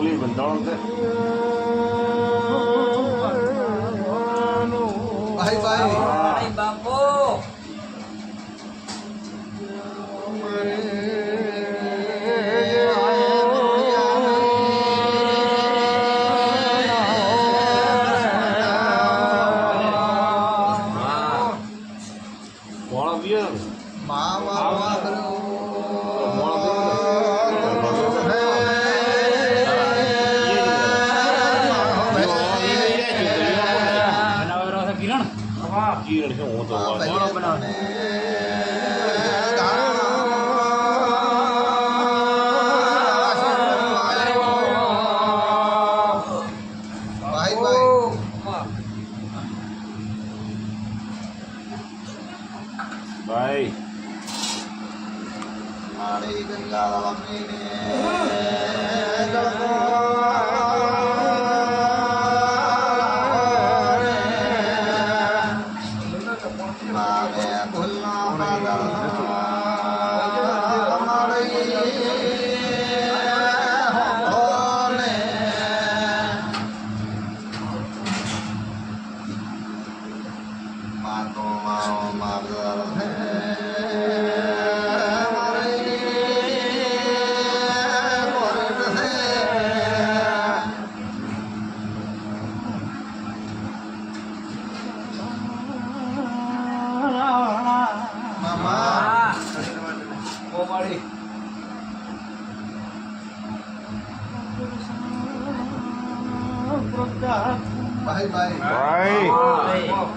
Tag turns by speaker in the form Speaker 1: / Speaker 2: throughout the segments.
Speaker 1: બંધાણ છે
Speaker 2: ભાઈ ભાઈ
Speaker 3: ભાઈ બાપો
Speaker 2: મારી ગંગા ભાઈ. ભાઈ.
Speaker 4: ભાઈ.
Speaker 1: ભાઈ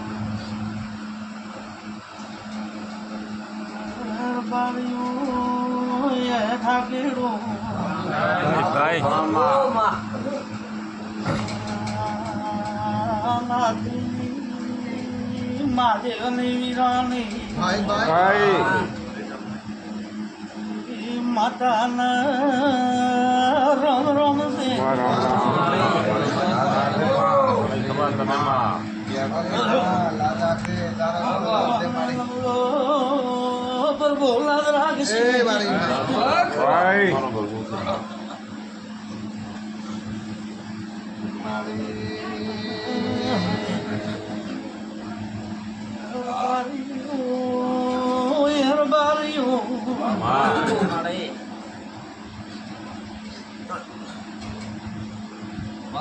Speaker 5: મહાદેવની વીરાણી
Speaker 2: ભાઈ ભાઈ
Speaker 4: ભાઈ
Speaker 5: માતાના રમ રમ છે
Speaker 1: ખબર તમે માં
Speaker 2: લાદા છે તારા મારી
Speaker 5: પર બોલાદ રાખશે
Speaker 2: એ મારી
Speaker 4: ભાઈ
Speaker 1: મારો ભરવું છે માં
Speaker 5: મોશીગો તેરે
Speaker 1: મામા
Speaker 5: બોલાદ રાખશે પાઘડી ની
Speaker 4: માં જ લાવ રાખે
Speaker 2: અમારો ભગવાન તો છે માં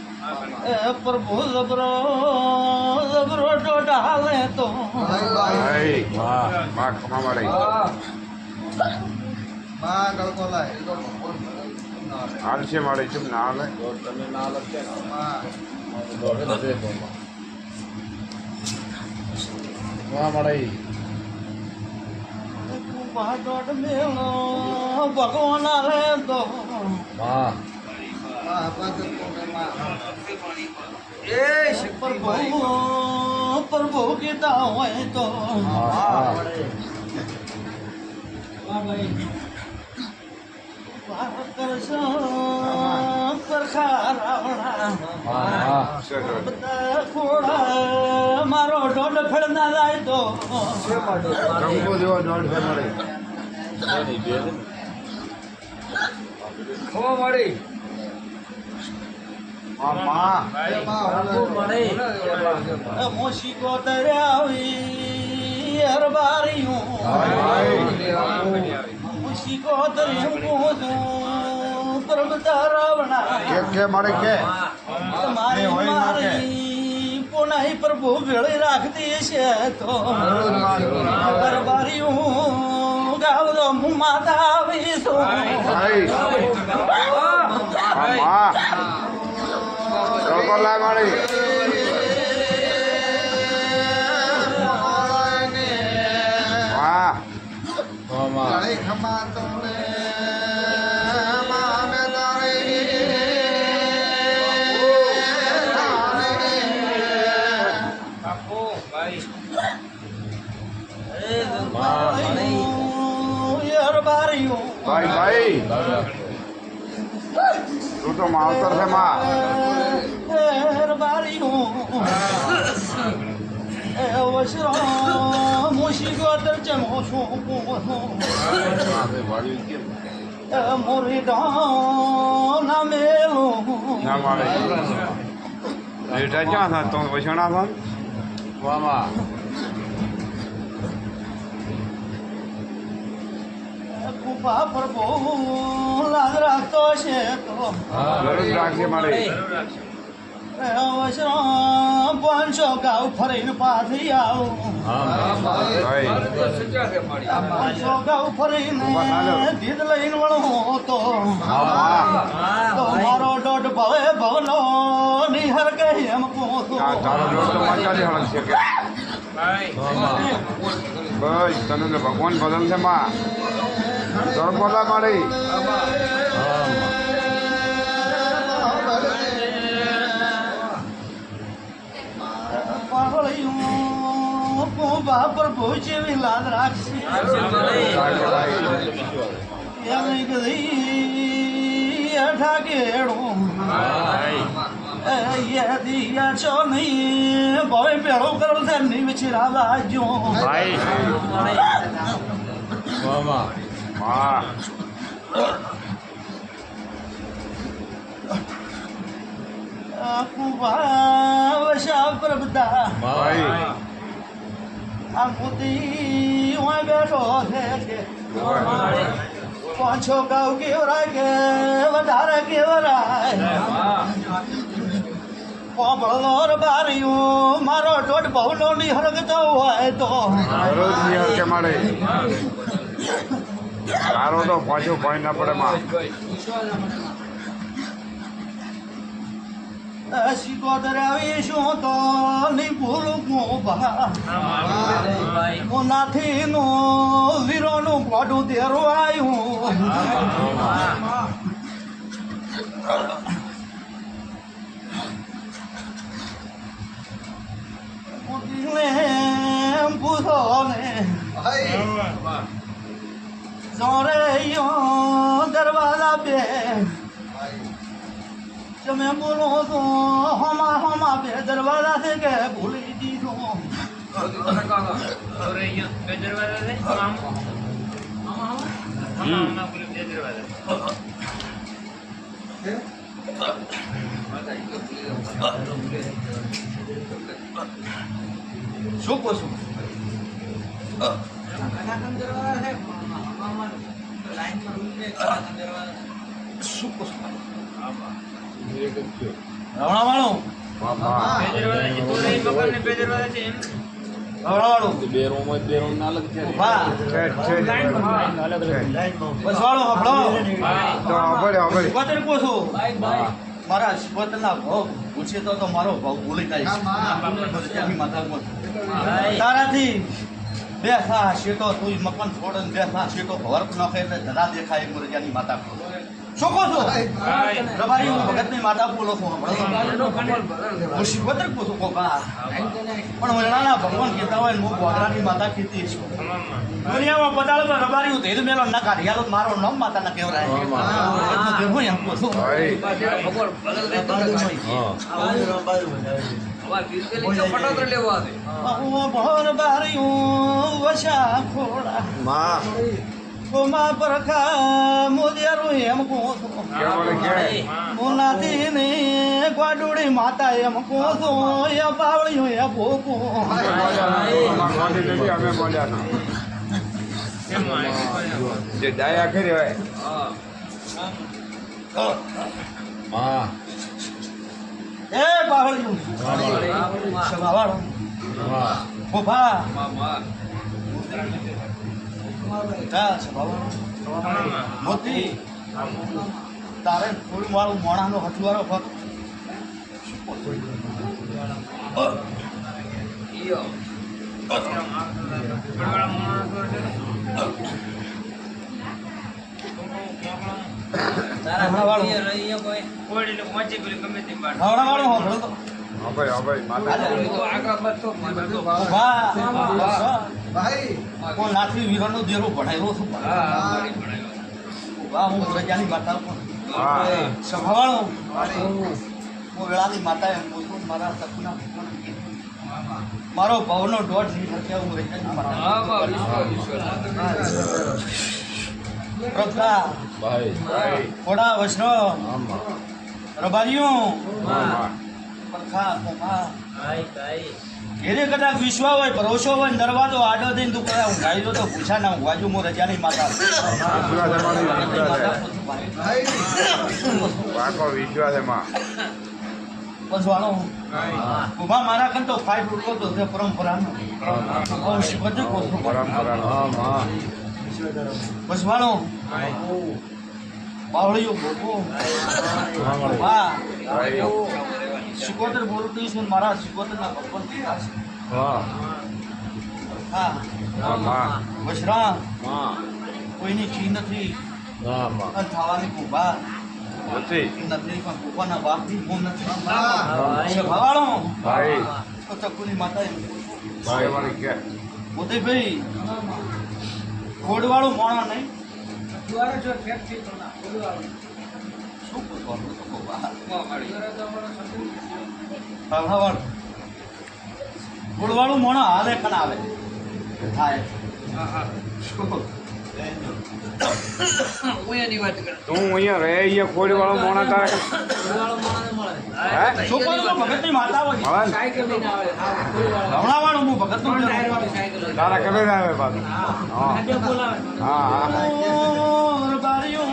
Speaker 5: એ પ્રભુ જબરો જબરો હાલે તો.
Speaker 2: ભાઈ ભાઈ
Speaker 1: માં
Speaker 4: ખમા મળે
Speaker 2: માં ગળકો લાય
Speaker 4: હાલ છે ના
Speaker 1: તમે
Speaker 2: માં
Speaker 1: મળે
Speaker 5: મેલો ભગવાન. તો પ્રભુ પ્રભુ કીધા હોય તો મારો તો
Speaker 4: દોઢ ફેર મળે માં માં
Speaker 5: મોસી કોતરે આવી અરબારીયું
Speaker 4: ભાઈ
Speaker 5: મોસી કોતરે હું પ્રભતા
Speaker 4: કે
Speaker 5: મારી? મારી પોનાઈ પ્રભુ ભેળી રાખતી છે તો
Speaker 4: દરબારી હું જરૂરમાં.
Speaker 5: દરબારીઓ ગાવરો હું માતા આવીશું
Speaker 4: ભાઈ તું તો માવતર છે
Speaker 1: મામા
Speaker 2: ખમા તમને માં અમે તારી
Speaker 5: દરબારીઓ
Speaker 4: ભાઈ ભાઈ તું તો માવતર છે માં
Speaker 5: દરબારીઓ એ વસરો મુશીગોતર ચમો છું મોરી ના મેલું
Speaker 4: ના મળે બેટા ક્યાં હતા તો વસણા હતા
Speaker 1: મામા
Speaker 5: કૃપા પ્રભુ લાગ રાખતો છે તો
Speaker 4: રાખજે મારી
Speaker 5: વસરો પાંચસો ગાઉ ફરીને પાછી આવું પાંચસો ગાઉ ફરીને દીદ લઈને વળું તો મારો દોઢ ભવે ભવનો નિહર કે એમ
Speaker 4: બસ તને ભગવાન બદલ છે, માં. બોલા મળી
Speaker 5: કુંભા પ્રભુ જેવી લાદ રાખશે. એમની ગધી અઠા કેળું એ દિયા છો નહીં. ભવે પેળો કરો છે ની વિચરા બાજુ
Speaker 1: મામા
Speaker 4: હા
Speaker 5: કુંભા વશા પ્રભતા આ મોતી હું બેઠો છે પાંચો ગાઉ કે વધારે કેવરા પોપળનો બારીયું મારો દોઢ બહુ ની હરગતો હોય તો.
Speaker 4: મળે તારો તો પાછો કોઈ ના પડે માં
Speaker 5: શીખોતર ધરાવીશું તો ની ભૂલું હું નાથી નું ગોડું આવ્યું ને પૂછો ને. જોરે દરવાજા બે. તમે બોલો તો હમા હમા બે દરવાજા છે કે ભૂલી દીધો? શું કહો છો? શું કહો છું?
Speaker 1: બે રૂમ હોય બે રૂમ અલગ છે.
Speaker 5: મારા ભાવ પૂછે તો તો મારો ભાવ ભૂલી જાય. તારાથી બે સા શેટો તું મકાન છોડ ને બે સા શેટો ભવર નાખે એટલે ધરા દેખાય એક મરજાની માતા કહું છું. શું રબારી હું ભગતની માતા બોલો છું હમણાં. હું શિકોતર કહું છું. કોકા પણ વરણાના ભગવાન કહેતા હોય હું ગોધરાની માતા કીધી છું. દુનિયામાં પતાળ પર રબારી હું ધીરે મેલો ના કાઢી હાલો મારો નામ માતા ના કેવરાય એટલું એમ કહું છું.
Speaker 4: ભાઈ
Speaker 5: હું. ખોડા કોમા પરખા મોદિયારું એમ કહું છું. મુનાથી ને ગ્વાડુડી માતા એમ કહું છું. એ બાવળિયું એ ભોકું.
Speaker 4: જે ડાયા કરી હોય.
Speaker 1: માં
Speaker 5: એ બાવળિયું. બાવળિયું.
Speaker 1: બાવળિયું.
Speaker 5: બાવળિયું જા સભાવાળો મોતી તારે ફૂલ વાળું મોણાનો હથવારો ફક હવડા વાળો. હોભળો તો
Speaker 4: હા ભાઈ હા
Speaker 5: વીરનો દેરો ભણાયો છું? વાહ હું પ્રજાની માતા સભાવાળો હું. વેળાની માતા એમ છું મારા સપના મારો ભાવનો દોઢ નહીં હું રજાની માતા પ્રભા.
Speaker 1: ભાઈ.
Speaker 4: ભાઈ
Speaker 5: થોડા વૈષ્ણવ. રબારીઓ
Speaker 4: હા
Speaker 5: પરખા ઘેરે કદાચ વિશ્વા હોય ભરોસો હોય દરવાજો આડો દઈને તું કદાચ ઊંઘાઈ જો તો પૂછા ના ઊંઘાજો હું રજાની માતા.
Speaker 4: વિશ્વાસ એમાં.
Speaker 5: બસ વાળો. ઊભા મારા કન તો ફાઈટ ઉડવો તો તે પરંપરાનો.
Speaker 1: પરંપરા
Speaker 5: બસ વાળો. બાવળીઓ વાહ. સિકોતર બોલતી છું મારા સિકોતરના ભગવાન પિતા છે.
Speaker 1: હા.
Speaker 5: વશરા કોઈની છી નથી. થવાની કુભા
Speaker 4: નથી.
Speaker 5: નથી પણ કુભાના બાપથી ગુણ નથી.
Speaker 2: હા.
Speaker 5: તો ચકુની માતા મોતી ભાઈ ખોડવાળું મોણા નહીં. શું કરવાનું તો બહાર. પ્રભાવાળું. મોણો હાલે કણ આવે થાય
Speaker 4: તું અહીંયા રહે અહીંયા ખોડી વાળો મોણા
Speaker 5: નથી.
Speaker 4: તારા કবে આવે પાછું. હા હા.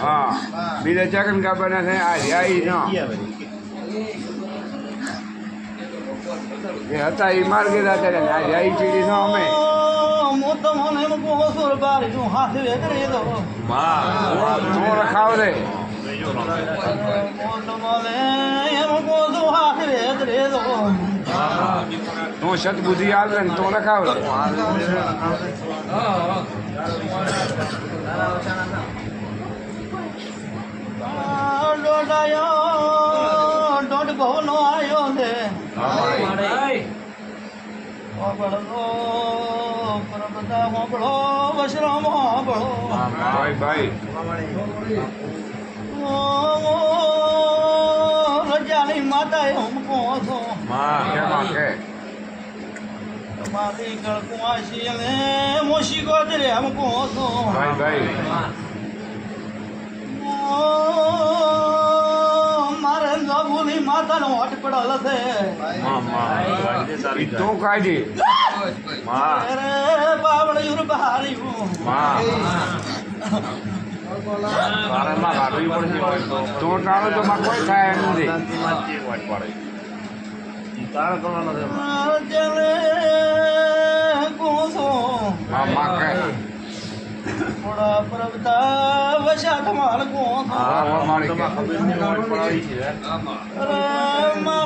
Speaker 5: ના
Speaker 4: બીજા ચકન કાપવાના છે? આ જઈ છો એ હતા એ માર્ગે હતા ત્યારે આ જઈ ચીડી છો અમે?
Speaker 5: મોટો તમને એમ કહું છું, બારીનું હાથ વેકરી દો.
Speaker 4: તું રખાવ રે
Speaker 5: હું
Speaker 4: તું સદબુદ્ધિ આવે ને તો
Speaker 5: આ દોડાયો, દોઢ ભવનો આયો ને.
Speaker 4: ભાઈ ભાઈ
Speaker 5: રજાની માતાએ એમ કહો છો
Speaker 4: કેમાં કે
Speaker 5: તમારી અને મોશી ગોદરે
Speaker 4: ભાઈ
Speaker 5: ઓ, મારે નભુની માતાનો હોટ પડેલ છે
Speaker 4: તું કાઢી. માં.
Speaker 5: અરે બાવળિયું રે બહાર્યું
Speaker 4: માં તું. ટાળો તો માં કોઈ થાય એમ નથી.
Speaker 5: જેને કહો છો?
Speaker 4: માં માં કે
Speaker 5: થોડા પ્રભતા વશા ધમાલ કહો છો
Speaker 4: હા હા, મારી કે
Speaker 5: અરે મારો ટીકો ના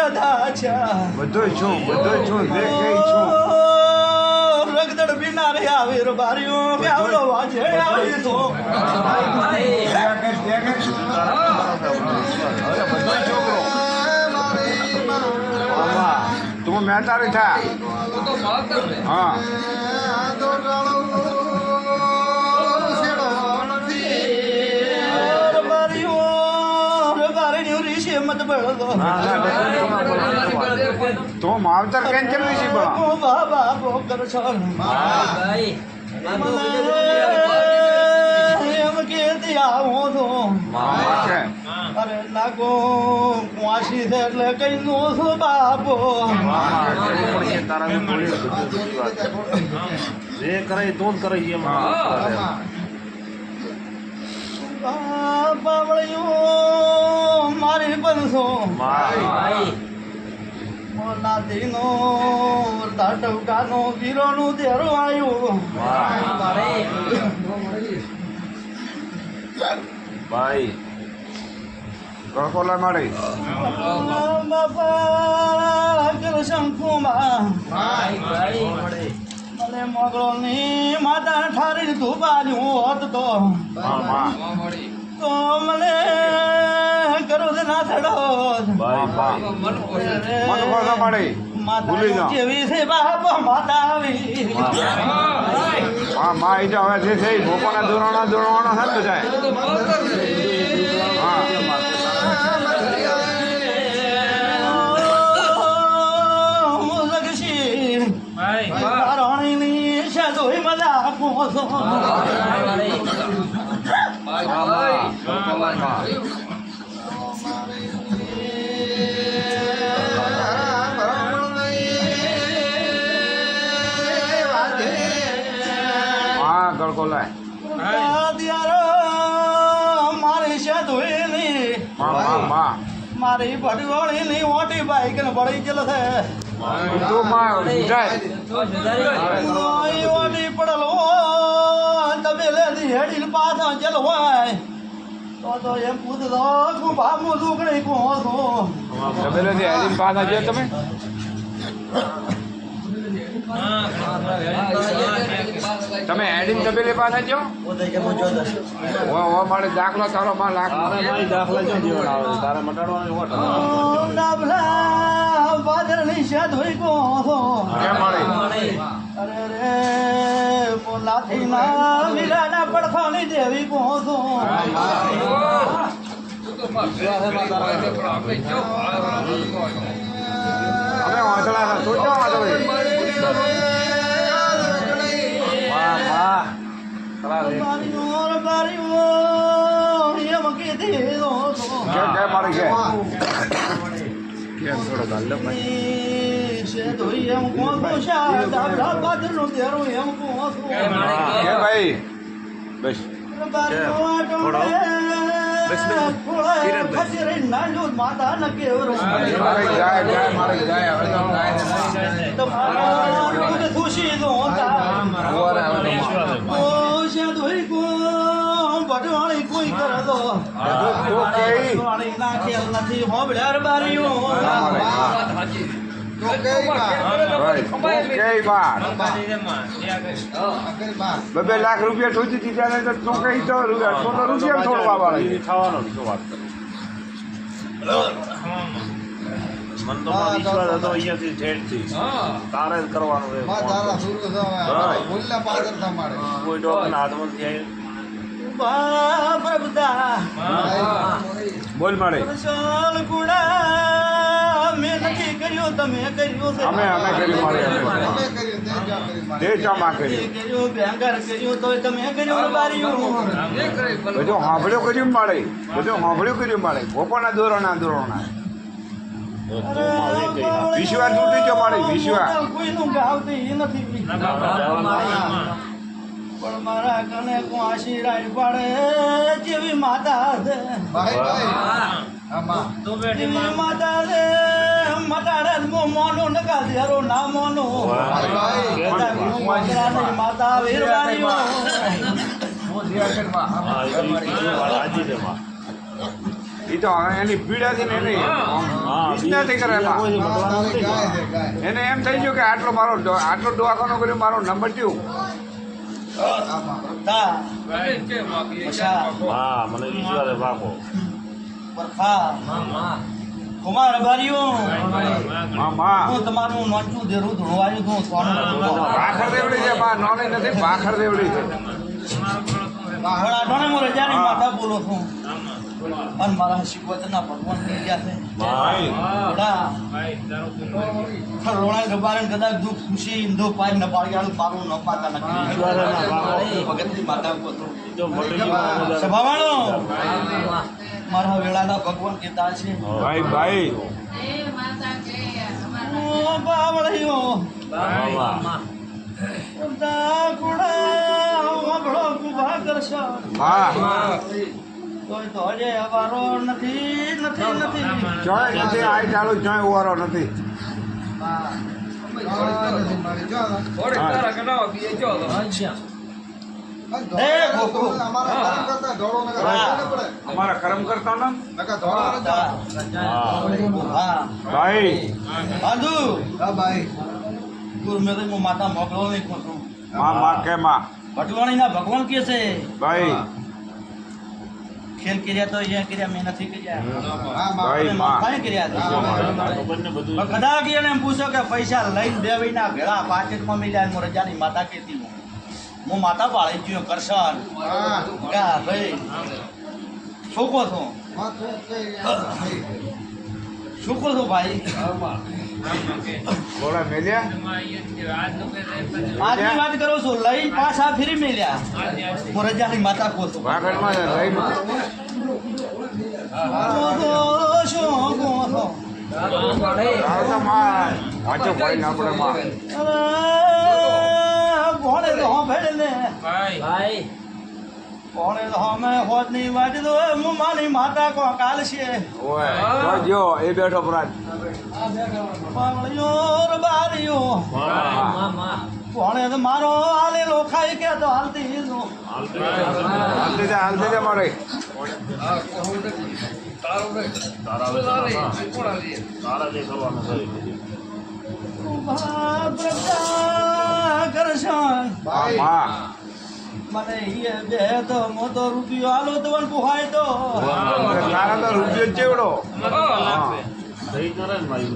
Speaker 5: છે
Speaker 4: બધું છું બધું છું જે કઈ છું?
Speaker 5: રગદડ બીનારે આવે રો બારીઓ ગાવડો વાજે આવે તો.
Speaker 4: બધો છોકરો તું મહેતારી થા. હા. તો માવતર કેમ કેમ નથી બા
Speaker 5: ઓ બાબા બોકર છો એમ કે આવો તો
Speaker 4: કે
Speaker 5: અરે લાગો કુવાસી છે એટલે કઈ નો છો બાપો
Speaker 1: જે કરે તો જ કરે એમ
Speaker 5: બાવળિયો મારી બનશો નાતીનો તાટવકાનો વીરોનું દેરો આવ્યું
Speaker 1: ભાઈ.
Speaker 4: કળકોલા મારી
Speaker 5: બાપા શંખુમાં. મને મોગળોની માતા ઠારી ધુબાડ્યું હોત તો. તો મને કરું છે ના થડો
Speaker 1: ભાઈ
Speaker 4: મન કોસા મારી ભૂલી જાઓ.
Speaker 5: જેવી છે બાપ માતા આવી
Speaker 4: હા માં એ તો હવે જે છે ભોપાના દોરણા દોરવાનો છે ને બધા. હા.
Speaker 5: હા
Speaker 4: કળકોલા
Speaker 5: મારી
Speaker 4: છે ધોઈની
Speaker 5: મારી ભટવણીની મોટી બાઈક ને પડી ગયેલો છે.
Speaker 4: તું માં
Speaker 5: ઓડી પડેલ તમે લેતી પાછા જેલ હોય તો તો એમ પૂછતો દુકડી કહો છો
Speaker 4: પાછા જો તમે તમે હેડીને તબેલે પાછા જો? ઓ ઓ મારે દાખલો તારો માં લાખ
Speaker 1: મારી દાખલા જો જીવન આવે તારે મટાડવાની હોટ
Speaker 5: ડાબલા બાદરની સાધોઈ કહો. છો
Speaker 4: કેમ મારી?
Speaker 5: અરે રે બોલાથી ના મીરાના પડખાની દેવી
Speaker 4: અમે વાંચડા હતા તું ક્યાં
Speaker 1: વાહ વાહ
Speaker 5: કીધી
Speaker 4: કે કે મારી કેમ? થોડો ગાલ લો ભાઈ બસ
Speaker 5: ખુશી
Speaker 4: તો
Speaker 5: બટવાણી કોઈ કરે તો
Speaker 4: કેઈ
Speaker 5: ના ખેલ નથી હોબળ્યાર બારીઓ
Speaker 4: ભાઈ તું કેઈ બાર બે બે લાખ રૂપિયા ઠોચી દીધા ને તો તું કઈ તો રૂપિયા તો તો રૂપિયા છોડવા વાળા
Speaker 1: થવાનો શું વાત કરે મન તો વિશ્વાસ હતો અહીંયાથી ઠેઠથી તારે જ કરવાનું છે કોઈ ડોક્ટરના હાથમાંથી આવી
Speaker 4: બોલ મારે.
Speaker 5: ચાલ ગુડા મેં નથી કર્યું તમે કર્યું છે.
Speaker 4: અમે અમે કર્યું મારે. અમે કર્યું
Speaker 5: કર્યું. ભેંગર કર્યું. તો તમે કર્યું બારીયું
Speaker 4: બધું સાંભળ્યું કર્યું મારે? બધું સાંભળ્યું કર્યું મારે? વિશ્વાસ તૂટી ગયો મારે, વિશ્વાસ.
Speaker 5: કોઈનું ગાવતી નથી પણ મારા કને કોશી રાય પડે જેવી માતા છે. માતા છે. મટાડે મો મોનો નકા ના મોનો. માતા
Speaker 1: છે
Speaker 4: હવે એની પીડાથી ને એની કરેલા. એને એમ થઈ ગયું કે આટલો મારો આટલો દવાખાનો કર્યો મારો નંબર થયું
Speaker 1: હા. મને વિશ્વાસ પાકો
Speaker 5: પરખા કુમાર અભારીઓ. હું તમારું નોંચું દેરું ધોવાયું તો સોનું
Speaker 4: ભાખર દેવડી છે. માં નોની નથી ભાખર દેવડી છે.
Speaker 5: બાહડા ડોણે મો રજાની માતા બોલો છું. અને મારા શિવતના ભગવાન થઈ ગયા છે. રોણા ગબારે કદાચ દુઃખ ખુશી ઇન્દો પાય ન પાડ્યાનું મારું ન પાતા નથી ભગતની માતા સભાવાળો. મારા વેળાના ભગવાન કીધા છે.
Speaker 4: ભાઈ ભાઈ.
Speaker 5: ઓ બાવળીઓ નથી
Speaker 2: અમારા
Speaker 4: કર્મ કરતા ભાઈ.
Speaker 5: હાજુ
Speaker 2: હા ભાઈ.
Speaker 5: ગુરુ મેં તો હું માતા મોકલો નહીં ખોટું
Speaker 4: માં માં કે માં.
Speaker 5: ભટવાણીના ભગવાન કે છે.
Speaker 4: ભાઈ.
Speaker 5: ખેલ કર્યા તો અહીંયા કર્યા મેં. કર્યા કદાચ એને એમ પૂછો કે પૈસા લઈને બે મહિના ભેળા પાકેટમાં મિલ્યા રજાની માતા કેતી હું હું માતા પાળી ગયો કરશન.
Speaker 2: હા.
Speaker 5: કા ભાઈ? છોકો છો? છોકો છો? ભાઈ?
Speaker 4: બોલા મેલ્યા?
Speaker 5: આજની વાત કરો છો લઈ પાછા ફરી મેલ્યા. હું રજાની માતા કહું છું.
Speaker 4: લઈ તારો તો હા ભાઈ. ને ભાઈ.
Speaker 5: ભાઈ ભોળે તો હમે ને ભોળે અમે હોદની વાત તો હું. માની માતા કો કાલ છે
Speaker 4: ઓય જો એ બેઠો પરાજ
Speaker 5: પાવળિયો ર બારીઓ
Speaker 1: હા
Speaker 5: ભોળે તો મારો આલેલો ખાઈ કે તો હાલતી હીરો
Speaker 1: હાલતી
Speaker 4: જા હાલતી જા મારે.
Speaker 1: તારા તારા
Speaker 5: પ્રજા
Speaker 4: માં માં
Speaker 5: મને ઈ બે તો મોટો રૂપિયો આલો તો પુહાય તો.
Speaker 4: તારા તો રૂપિયો ચેવડો. હા.
Speaker 1: સહી કરે ને મારી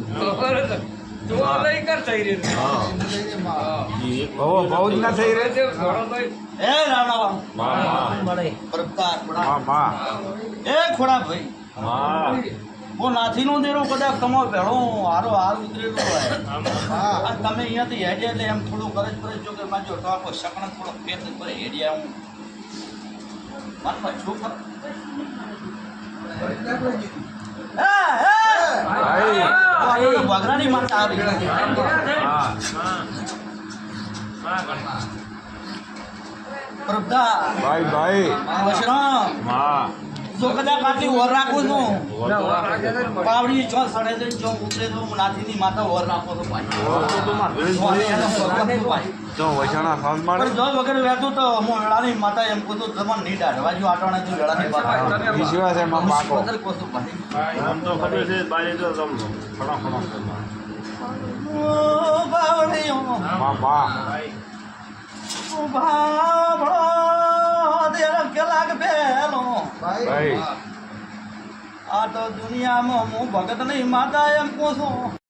Speaker 1: હા.
Speaker 4: બહુ ના થઈ રે
Speaker 5: એ રાણા
Speaker 1: માં
Speaker 4: માં માં
Speaker 5: એ ખોડા ભાઈ.
Speaker 1: માં
Speaker 5: વો નાથી નો દેરો કદાચ તમે ભેળો હારો હાલ ઉતરેલો હોય.
Speaker 2: હા
Speaker 5: તમે અહીંયાથી હેડે એટલે એમ થોડું કરે જ પડે જો કે માજો તો આપો શકણ થોડો ફેર જ કરે હેડિયા હું મનમાં શું કર હા હા! માતા આવી પ્રભા
Speaker 4: ભાઈ ભાઈ. વશરામમાં
Speaker 5: જો કદાચ આટલી ઓર રાખું છું. પાવડી ચો સડે છે ચો ઉતરે તો નાથીની માતા ઓર રાખો તો ભાઈ. તો
Speaker 4: તો વૈશાણા સાંજ મારે
Speaker 5: જો વગર વહેતું તો હું વેળાની માતા એમ કહું તો તમને નહીં દાઢવા જો તું માતા.
Speaker 4: વિશ્વાસ પાકો.
Speaker 5: ભાઈ.
Speaker 1: આમ તો ખબર છે તો
Speaker 5: ઓ
Speaker 4: માં માં
Speaker 5: ઓ દેર કલાક
Speaker 2: ભાઈ.
Speaker 4: ભાઈ.
Speaker 5: આ તો દુનિયામાં હું ભગત નહીં માતા એમ કહું છું.